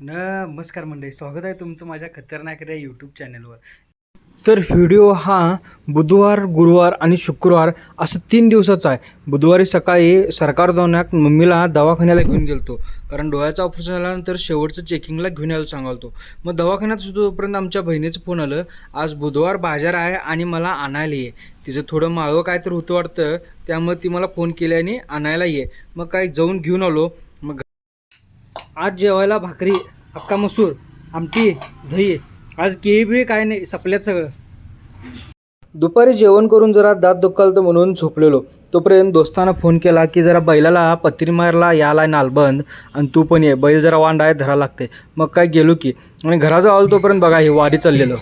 नमस्कार मंडळी स्वागत आहे तुमचं माझ्या खतरनाक रे यूट्यूब चॅनलवर तर व्हिडिओ हा बुधवार गुरुवार आणि शुक्रवार असं तीन दिवसाचा आहे. बुधवारी सकाळी सरकार दवाखान्यात मम्मीला दवाखान्याला घेऊन गेलतो. कारण डोळ्याचं ऑपरेशन झाल्यानंतर शेवटचं चेकिंगला घेऊन यायला सांगालतो. मग दवाखान्यात सुद्धापर्यंत आमच्या बहिणीचं फोन आलं आज बुधवार बाजार आहे आणि मला आणायला ये. तिचं थोडं माळवं काय तर होतं वाटतं त्यामुळे ती मला फोन केली आणि आणायला ये. मग काय जाऊन घेऊन आलो. आज जेवायला भाकरी अक्का मसूर आमटी दही आज केळी बिळी काय नाही सपल्यात सगळं. दुपारी जेवण करून जरा दात दुखालतं म्हणून झोपलेलो. तोपर्यंत दोस्तानं फोन केला की जरा बैलाला पत्री मारला याला नालबंद. आणि तू पण ये बैल जरा वांडा आहे धरा लागते मग काय गेलो की आणि घराजवळ आलो तोपर्यंत बघा हे वारी चाललेलं.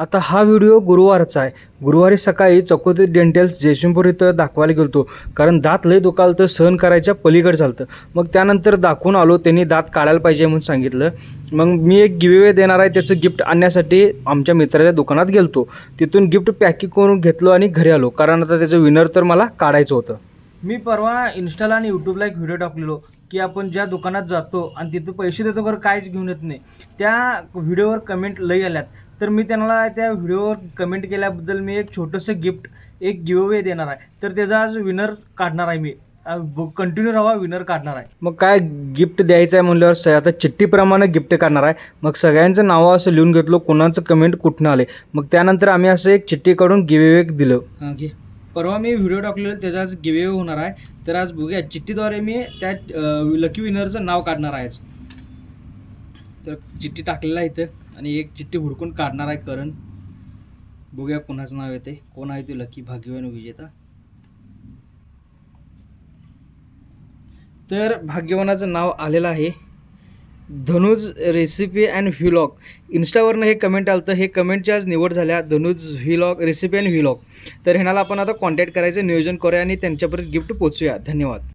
आता हा व्हिडिओ गुरुवारचा आहे. गुरुवारी सकाळी चकोती डेंटल्स जयसिंगपूर इथं दाखवायला गेलतो. कारण दात लय दुखालतं सहन करायच्या पलीकडे चालतं मग त्यानंतर दाखवून आलो त्यांनी दात काढायला पाहिजे म्हणून सांगितलं. मग मी एक गिवेवे देणार आहे त्याचं गिफ्ट आणण्यासाठी आमच्या मित्राच्या दुकानात गेलतो. तिथून गिफ्ट पॅकिंग करून घेतलो आणि घरी आलो. कारण आता त्याचं विनर तर मला काढायचं होतं. मी परवा इन्स्टाला आणि यूट्यूबला एक व्हिडिओ टाकलेलो की आपण ज्या दुकानात जातो आणि तिथं पैसे देतो बरं काहीच घेऊन येत नाही. त्या व्हिडिओवर कमेंट लई आल्यात. तर मी त्यांना त्या व्हिडिओवर कमेंट केल्याबद्दल मी एक छोटंसं गिफ्ट एक गिवअवे देणार आहे. तर त्याचा आज विनर काढणार आहे मी. कंटिन्यू राहा विनर काढणार आहे. मग काय गिफ्ट द्यायचं आहे म्हणल्यावर स आता चिठ्ठीप्रमाणे गिफ्ट काढणार आहे. मग सगळ्यांचं नावं असं लिहून घेतलो कोणाचं कमेंट कुठनं आले. मग त्यानंतर आम्ही असं एक चिठ्ठी काढून गिवेवे दिलं घे. परवा मी व्हिडिओ टाकलेलो त्याचा आज गिवे होणार आहे. तर आज बघूया चिठ्ठीद्वारे मी त्या लकी विनरचं नाव काढणार आहे तर चिठ्ठी टाकलेलं आहे इथं. आणि एक चिठ्ठी हुडकून काढणार आहे करण. बघूया कोणाचं नाव येते. कोण आहे ते लकी भाग्यवान विजेता? तर भाग्यवानाचं नाव आलेलं आहे. धनुज रेसिपी अँड व्हिलॉग इन्स्टावरनं हे कमेंट आलं तर हे कमेंटची आज निवड झाल्या. Dhanuj vlog recipe and vlog तर ह्याला आपण आता कॉन्टॅक्ट करायचं नियोजन करूया आणि त्यांच्यापर्यंत गिफ्ट पोचूया धन्यवाद.